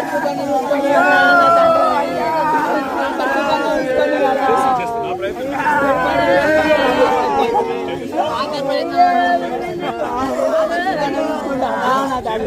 మనవనికి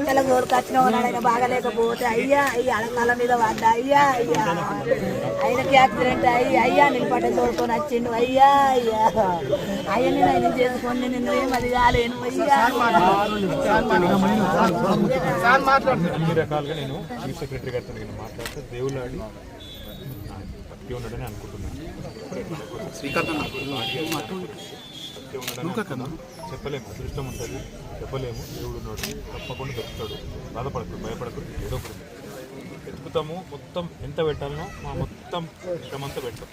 అయ్యా కోరుకొచ్చిన వాళ్ళ బాగలేకపోతే అయ్యా అయ్యా అడకాల మీద పడ్డా అయ్యా అయ్యా. ఆయనకి యాక్సిడెంట్ అయ్యి అయ్యా నేను పట్ట తోడుకొని వచ్చిండు. అయ్యా అయ్యా. అయ్యని నేను చేసుకొని నిన్ను ఏమది కాలేను? అయ్యా అన్ని రకాలుగా నేను చీఫ్ సెక్రటరీ గారితో నేను మాట్లాడితే దేవులాడి భక్తి ఉన్నాడని అనుకుంటున్నాను. చెప్పలేము అదృష్టం ఉంటుంది చెప్పలేము. దేవుడు ఉన్నాడు. తప్పకుండా దొరుకుతాడు బాధపడకు భయపడకు ఏదో ఒకటి. ఎత్తుకుతాము మొత్తం ఎంత పెట్టాలనో మా మొత్తం శ్రమంతా పెడతాం.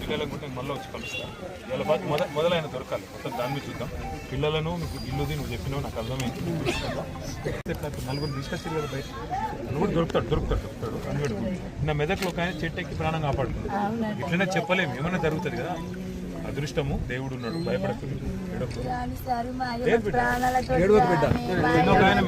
పిల్లలకు కూడా నేను మళ్ళీ వచ్చి కలుస్తాను. ఇవాళ బాగా మొద మొదలైన దొరకాలి. మొత్తం దాని మీద చూద్దాం. పిల్లలను మీకు ఇల్లుది నువ్వు చెప్పినావు నాకు అర్థమైంది. నలుగురు తీసుకొచ్చారు కదా బయట. నువ్వు కూడా దొరుకుతాడు దొరుకుతాడు దొరుకుతాడు అని నా మెదక్లో ఒక ఆయన చెట్టు ఎక్కి ప్రాణం కాపాడుతుంది ఇట్లనే చెప్పలేము. ఏమైనా జరుగుతుంది కదా? అదృష్టము దేవుడు ఉన్నాడు భయపడకుండా ఆయన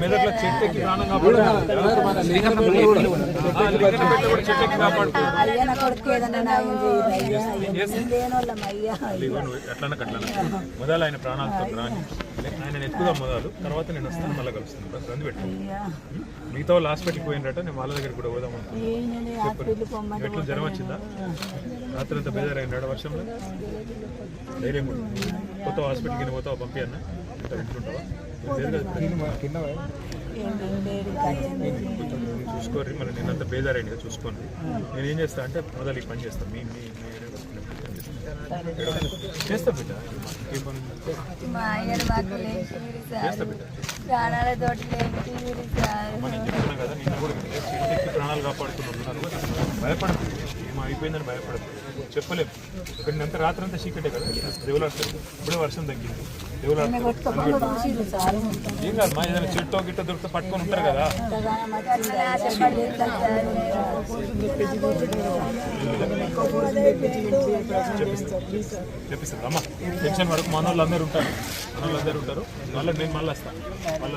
ప్రాణం మొదలు ప్రాణాలతో రాని ఆయన ఎత్తుకుదాం మొదలు. తర్వాత నేను వస్తాను మళ్ళీ కలుస్తాను. రంది పెట్టు మిగతా వాళ్ళు హాస్పిటల్కి పోయినట్ట నేను వాళ్ళ దగ్గర కూడా పోదాం అనుకున్నాను ఎట్లా జ్వరం వచ్చిందా? రాత్రి అంతా బేజారైనాడు వర్షంలో? ధైర్యం కూడా. కొత్త హాస్పిటల్కి పోతావా? పంపి అన్న ఇంత వింటుంటావా? చూసుకోర్రి మళ్ళీ నేనంతా బేజారైంది కదా చూసుకోండి నేను ఏం చేస్తా అంటే మొదలు ఈ పని చేస్తాను మీ మీ. చేస్తా. బిడ్డ? చేస్తా బిడ్డ? నేను చెప్తున్నా కదా నిన్ను కూడా ప్రాణాలు కాపాడుతున్నారు భయపడదు అయిపోయిందని భయపడదు చెప్పలేము ఇక్కడ అంతా రాత్రి అంతా చీకటే కదా. దేవులాడుతుంది ఇప్పుడే వర్షం తగ్గింది. దేవులాడుతుంది ఏం కాదు మా ఏదైనా చెట్టు గిట్ట దొరికితే పట్టుకొని ఉంటారు కదా. చెప్పిస్తారు అమ్మ టెన్షన్ పడకు మన వాళ్ళు అందరూ ఉంటారు. మన వాళ్ళు అందరూ ఉంటారు. మళ్ళీ నేను మళ్ళీ వస్తాను మళ్ళీ